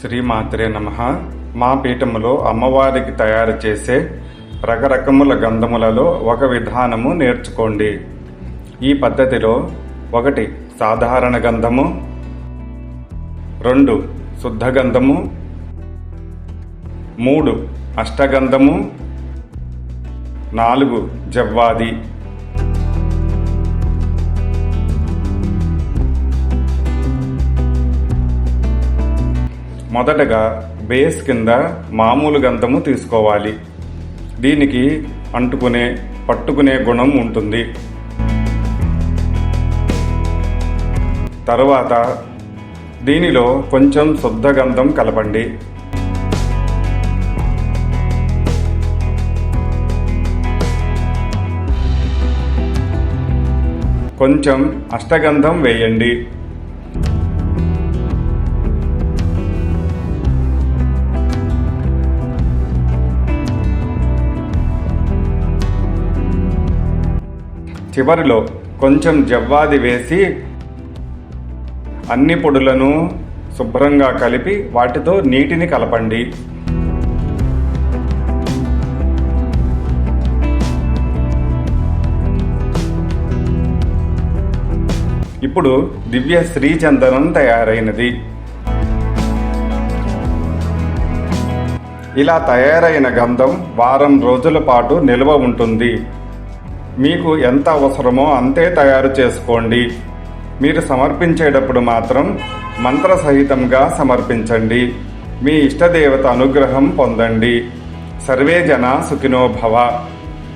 శ్రీమాత్రే నమ. మా పీఠములో అమ్మవారికి తయారు చేసే రకరకముల గంధములలో ఒక విధానము నేర్చుకోండి. ఈ పద్ధతిలో ఒకటి సాధారణ గంధము. రెండు శుద్ధ గంధము. మూడు అష్టగంధము. నాలుగు జవ్వాది. మొదటగా బేస్ కింద మామూలు గంధము తీసుకోవాలి. దీనికి అంటుకునే పట్టుకునే గుణం ఉంటుంది. తరువాత దీనిలో కొంచెం శుద్ధ గంధం కలపండి. కొంచెం అష్టగంధం వేయండి. చివరిలో కొంచెం జవ్వాది వేసి అన్ని పొడులను శుభ్రంగా కలిపి వాటితో నీటిని కలపండి. ఇప్పుడు దివ్య శ్రీచందనం తయారైనది. ఇలా తయారైన గంధం వారం రోజుల పాటు నిల్వ ఉంటుంది. మీకు ఎంత అవసరమో అంతే తయారు చేసుకోండి. మీరు సమర్పించేటప్పుడు మాత్రం మంత్ర సహితంగా సమర్పించండి. మీ ఇష్టదేవత అనుగ్రహం పొందండి. సర్వే జన సుఖినోభవ